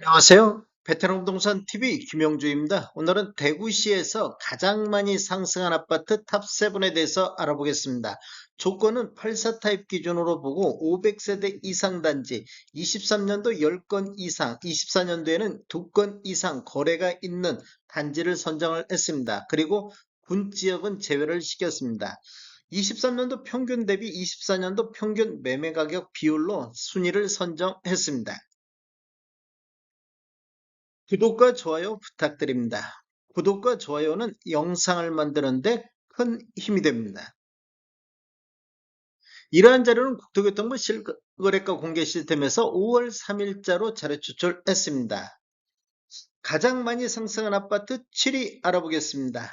안녕하세요. 베테랑 부동산 TV 김영주입니다. 오늘은 대구시에서 가장 많이 상승한 아파트 탑7에 대해서 알아보겠습니다. 조건은 84 타입 기준으로 보고 500세대 이상 단지, 23년도 10건 이상, 24년도에는 2건 이상 거래가 있는 단지를 선정을 했습니다. 그리고 군 지역은 제외를 시켰습니다. 23년도 평균 대비 24년도 평균 매매 가격 비율로 순위를 선정했습니다. 구독과 좋아요 부탁드립니다. 구독과 좋아요는 영상을 만드는데 큰 힘이 됩니다. 이러한 자료는 국토교통부 실거래가 공개 시스템에서 5월 3일자로 자료 추출했습니다. 가장 많이 상승한 아파트 7위 알아보겠습니다.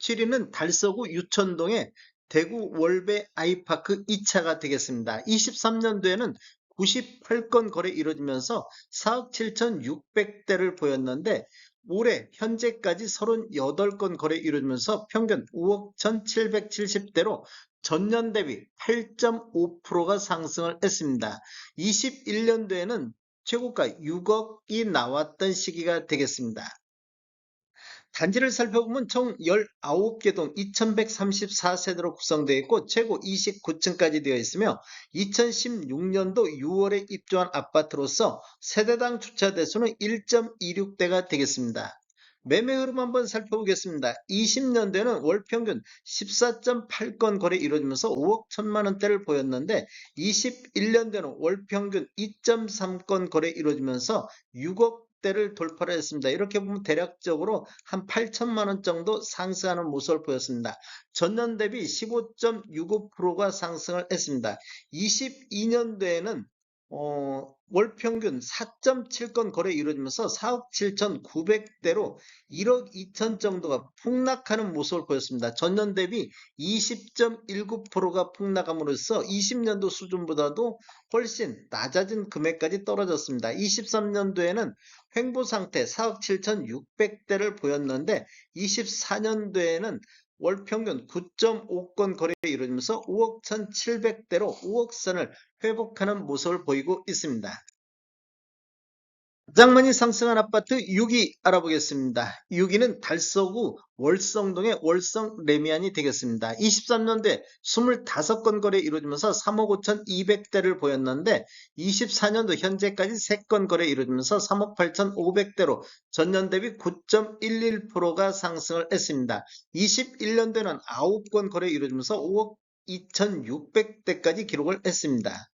7위는 달서구 유천동의 대구 월배 아이파크 2차가 되겠습니다. 23년도에는 98건 거래 이루어지면서 4억 7,600대를 보였는데 올해 현재까지 38건 거래 이루어지면서 평균 5억 1,770대로 전년 대비 8.5%가 상승을 했습니다. 21년도에는 최고가 6억이 나왔던 시기가 되겠습니다. 단지를 살펴보면 총 19개 동 2134세대로 구성되어 있고 최고 29층까지 되어 있으며 2016년도 6월에 입주한 아파트로서 세대당 주차 대수는 1.26대가 되겠습니다. 매매 흐름 한번 살펴보겠습니다. 20년대는 월 평균 14.8건 거래 이루어지면서 5억 1천만 원대를 보였는데 21년대는 월 평균 2.3건 거래 이루어지면서 6억 대를 돌파를 했습니다. 이렇게 보면 대략적으로 한 8천만 원 정도 상승하는 모습을 보였습니다. 전년 대비 15.65%가 상승을 했습니다. 22년도에는 어, 월 평균 4.7건 거래 이루어지면서 4억 7,900대로 1억 2천 정도가 폭락하는 모습을 보였습니다. 전년 대비 20.19%가 폭락함으로써 20년도 수준보다도 훨씬 낮아진 금액까지 떨어졌습니다. 23년도에는 횡보 상태 4억 7,600대를 보였는데 24년도에는 월 평균 9.5건 거래 이루어지면서 5억 1,700대로 5억 선을 회복하는 모습을 보이고 있습니다. 가장 많이 상승한 아파트 6위 알아보겠습니다. 6위는 달서구 월성동의 월성 레미안이 되겠습니다. 23년도에 25건 거래 이루어지면서 3억 5천2백대를 보였는데 24년도 현재까지 3건 거래 이루어지면서 3억 8천5백대로 전년 대비 9.11%가 상승을 했습니다. 21년도에는 9건 거래 이루어지면서 5억 2,600대까지 기록을 했습니다.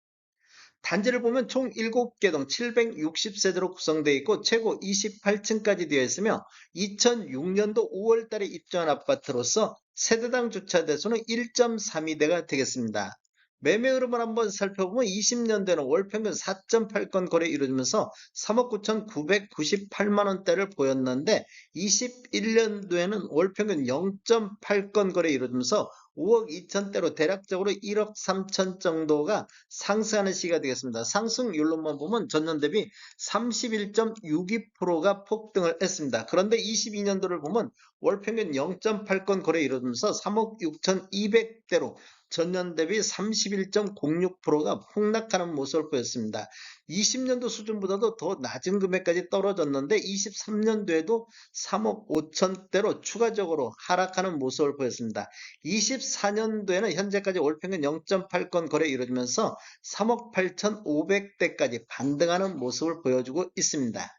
단지를 보면 총 7개 동 760세대로 구성되어 있고 최고 28층까지 되어 있으며 2006년도 5월 달에 입주한 아파트로서 세대당 주차 대수는 1.32대가 되겠습니다. 매매 흐름을 한번 살펴보면 20년대는 월 평균 4.8건 거래 이루어지면서 3억 9,998만 원대를 보였는데 21년도에는 월 평균 0.8건 거래 이루어지면서 5억 2천대로 대략적으로 1억 3천 정도가 상승하는 시기가 되겠습니다. 상승률로만 보면 전년 대비 31.62%가 폭등을 했습니다. 그런데 22년도를 보면 월 평균 0.8건 거래 이루어지면서 3억 6,200대로 전년 대비 31.06%가 폭락하는 모습을 보였습니다. 20년도 수준보다도 더 낮은 금액까지 떨어졌는데 23년도에도 3억 5천대로 추가적으로 하락하는 모습을 보였습니다. 24년도에는 현재까지 월 평균 0.8건 거래 이루어지면서 3억 8천5백대까지 반등하는 모습을 보여주고 있습니다.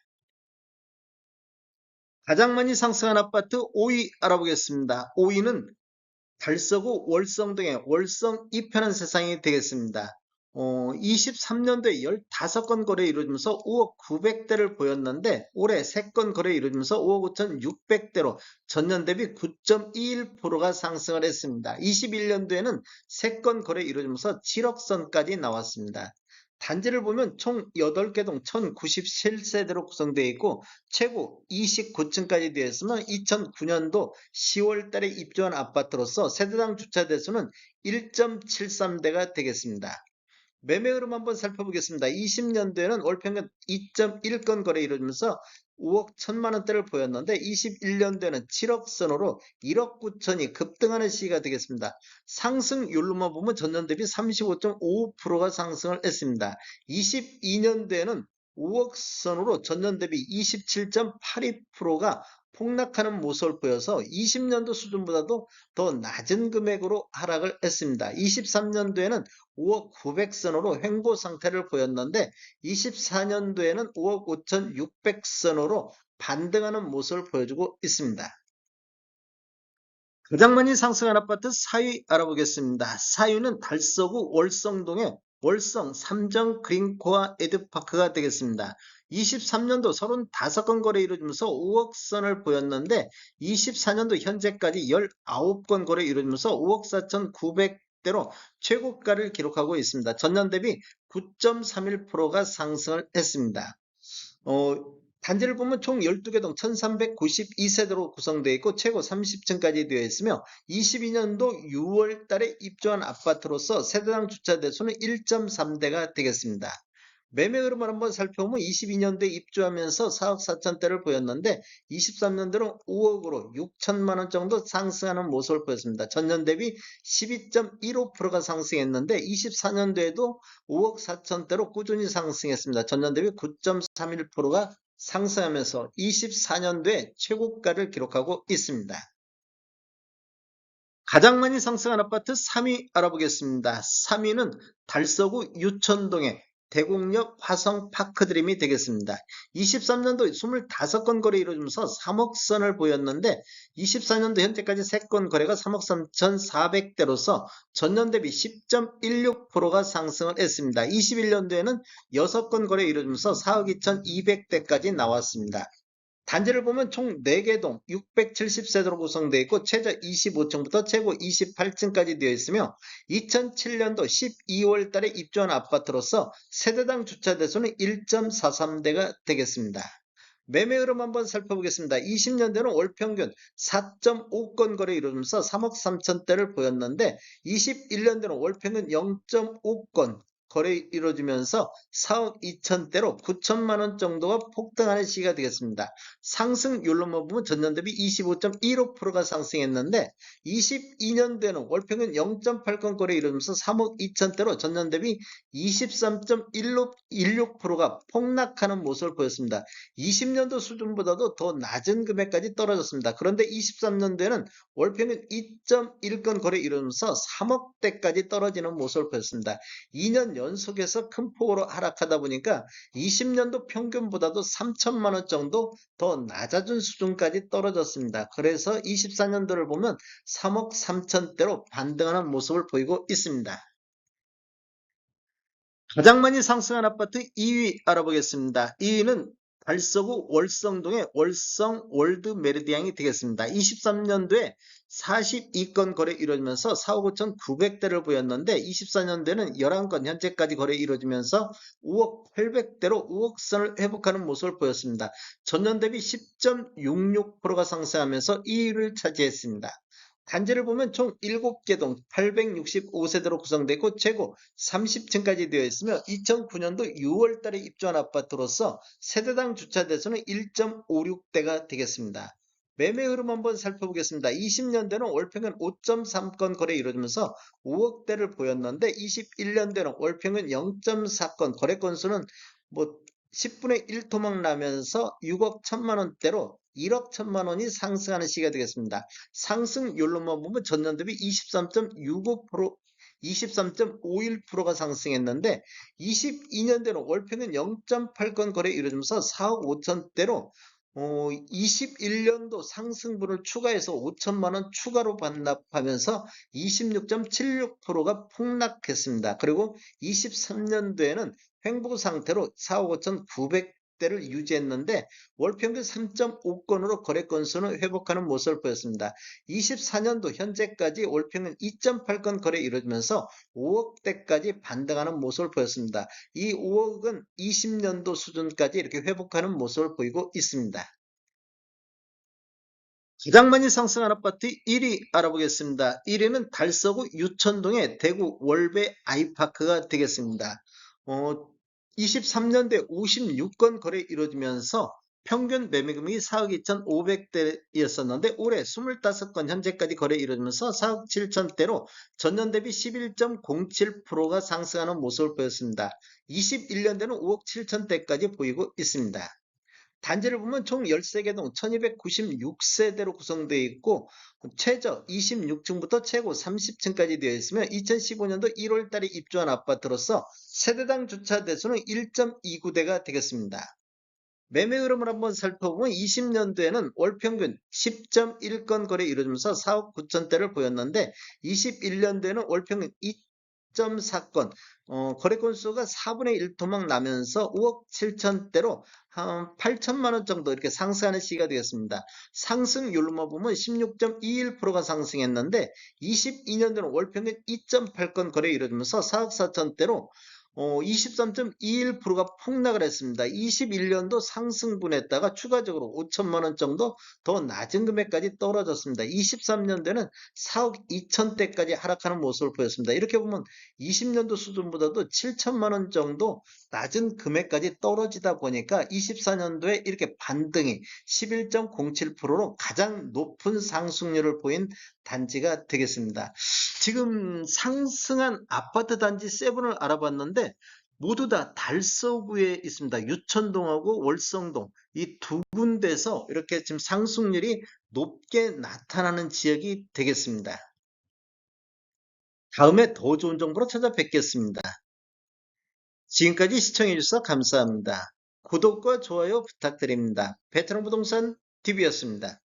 가장 많이 상승한 아파트 5위 알아보겠습니다. 5위는 달서구 월성 등의 월성 2편한 세상이 되겠습니다. 어, 23년도에 15건 거래 이루어지면서 5억 900대를 보였는데 올해 3건 거래 이루어지면서 5억 5,600대로 전년 대비 9.21%가 상승을 했습니다. 21년도에는 3건 거래 이루어지면서 7억 선까지 나왔습니다. 단지를 보면 총 8개 동 1097세대로 구성되어 있고 최고 29층까지 되어 있으면 2009년도 10월 달에 입주한 아파트로서 세대당 주차 대수는 1.73대가 되겠습니다. 매매 흐름 한번 살펴보겠습니다. 20년도에는 월 평균 2.1건 거래 이루어지면서 5억 1천만 원대를 보였는데 21년도에는 7억 선으로 1억 9천이 급등하는 시기가 되겠습니다. 상승률로만 보면 전년 대비 35.55%가 상승을 했습니다. 22년도에는 5억 선으로 전년 대비 27.82%가 폭락하는 모습을 보여서 20년도 수준보다도 더 낮은 금액으로 하락을 했습니다. 23년도에는 5억 900선으로 횡보 상태를 보였는데 24년도에는 5억 5,600선으로 반등하는 모습을 보여주고 있습니다. 가장 많이 상승한 아파트 4위 알아보겠습니다. 4위는 달서구 월성동의 월성 삼정 그린코아 에드파크가 되겠습니다. 23년도 35건 거래 이루어지면서 5억 선을 보였는데 24년도 현재까지 19건 거래 이루어지면서 5억 4,900대로 최고가를 기록하고 있습니다. 전년 대비 9.31%가 상승을 했습니다. 어, 단지를 보면 총 12개 동 1392세대로 구성되어 있고 최고 30층까지 되어 있으며 22년도 6월 달에 입주한 아파트로서 세대당 주차 대수는 1.3대가 되겠습니다. 매매 흐름을 한번 살펴보면 22년도에 입주하면서 4억 4천대를 보였는데 23년도는 5억으로 6천만 원 정도 상승하는 모습을 보였습니다. 전년 대비 12.15%가 상승했는데 24년도에도 5억 4천대로 꾸준히 상승했습니다. 전년 대비 9.31%가 상승하면서 24년도에 최고가를 기록하고 있습니다. 가장 많이 상승한 아파트 3위 알아보겠습니다. 3위는 달서구 유천동의 대곡역 화성 파크드림이 되겠습니다. 23년도 25건 거래 이루어지면서 3억 선을 보였는데 24년도 현재까지 3건 거래가 3억 3,400대로서 전년 대비 10.16%가 상승을 했습니다. 21년도에는 6건 거래 이루어지면서 4억 2,200대까지 나왔습니다. 단지를 보면 총 4개 동 670세대로 구성되어 있고 최저 25층부터 최고 28층까지 되어 있으며 2007년도 12월 달에 입주한 아파트로서 세대당 주차 대수는 1.43대가 되겠습니다. 매매 흐름 한번 살펴보겠습니다. 20년대는 월 평균 4.5건 거래 이루면서 3억 3천대를 보였는데 21년대는 월 평균 0.5건 거래 이루어지면서 4억 2천대로 9천만 원 정도가 폭등하는 시기가 되겠습니다. 상승률로만 보면 전년 대비 25.15%가 상승했는데 22년도에는 월평균 0.8건 거래 이루면서 3억 2천대로 전년 대비 23.16%가 폭락하는 모습을 보였습니다. 20년도 수준보다도 더 낮은 금액까지 떨어졌습니다. 그런데 23년도에는 월평균 2.1건 거래 이루면서 3억대까지 떨어지는 모습을 보였습니다. 2년 연속해서 큰 폭으로 하락하다 보니까 20년도 평균보다도 3천만 원 정도 더 낮아진 수준까지 떨어졌습니다. 그래서 24년도를 보면 3억 3천대로 반등하는 모습을 보이고 있습니다. 가장 많이 상승한 아파트 2위 알아보겠습니다. 2위는 달서구 월성동의 월성 월드 메르디앙이 되겠습니다. 23년도에 42건 거래 이루어지면서 4억 5천 900대를 보였는데 24년도에는 11건 현재까지 거래 이루어지면서 5억 800대로 5억 선을 회복하는 모습을 보였습니다. 전년 대비 10.66%가 상승하면서 2위를 차지했습니다. 단지를 보면 총 7개 동 865세대로 구성되고 최고 30층까지 되어 있으며 2009년도 6월 달에 입주한 아파트로서 세대당 주차 대수는 1.56대가 되겠습니다. 매매 흐름 한번 살펴보겠습니다. 20년대는 월평균 5.3건 거래 이루어지면서 5억대를 보였는데 21년대는 월평균 0.4건 거래 건수는 뭐 10분의 1 토막 나면서 6억 1천만 원대로 1억 1천만 원이 상승하는 시기가 되겠습니다. 상승률로만 보면 전년 대비 23.65% 23.51%가 상승했는데 22년대는 월평균 0.8건 거래 이루어지면서 4억 5천대로 어, 21년도 상승분을 추가해서 5천만 원 추가로 반납하면서 26.76%가 폭락했습니다. 그리고 23년도에는 횡보 상태로 4억 5천 900 대를 유지했는데 월 평균 3.5건으로 거래 건수는 회복하는 모습을 보였습니다. 24년도 현재까지 월 평균 2.8건 거래 이루어지면서 5억대까지 반등하는 모습을 보였습니다. 이 5억은 20년도 수준까지 이렇게 회복하는 모습을 보이고 있습니다. 가장 많이 상승한 아파트 1위 알아보겠습니다. 1위는 달서구 유천동의 대구 월배 아이파크가 되겠습니다. 어, 23년대 56건 거래 이루어지면서 평균 매매금액이 4억 2,500대였었는데 올해 25건 현재까지 거래 이루어지면서 4억 7천대로 전년 대비 11.07%가 상승하는 모습을 보였습니다. 21년대는 5억 7천대까지 보이고 있습니다. 단지를 보면 총 13개 동 1296세대로 구성되어 있고 최저 26층부터 최고 30층까지 되어 있으며 2015년도 1월 달에 입주한 아파트로서 세대당 주차 대수는 1.29대가 되겠습니다. 매매 흐름을 한번 살펴보면 20년도에는 월 평균 10.1건 거래 이루어지면서 4억 9천대를 보였는데 21년도에는 월 평균 2.4건 어, 거래 건수가 4분의 1 토막 나면서 5억 7천대로 한 8천만 원 정도 이렇게 상승하는 시기가 되겠습니다. 상승률로만 보면 16.21%가 상승했는데 22년도는 월 평균 2.8건 거래 이루어지면서 4억 4천대로 어, 23.21%가 폭락을 했습니다. 21년도 상승분했다가 추가적으로 5천만 원 정도 더 낮은 금액까지 떨어졌습니다. 23년도에는 4억 2천대까지 하락하는 모습을 보였습니다. 이렇게 보면 20년도 수준보다도 7천만 원 정도 낮은 금액까지 떨어지다 보니까 24년도에 이렇게 반등이 11.07%로 가장 높은 상승률을 보인 단지가 되겠습니다. 지금 상승한 아파트 단지 세븐을 알아봤는데 모두 다 달서구에 있습니다. 유천동하고 월성동 이 두 군데서 이렇게 지금 상승률이 높게 나타나는 지역이 되겠습니다. 다음에 더 좋은 정보로 찾아뵙겠습니다. 지금까지 시청해주셔서 감사합니다. 구독과 좋아요 부탁드립니다. 베트남 부동산 TV였습니다.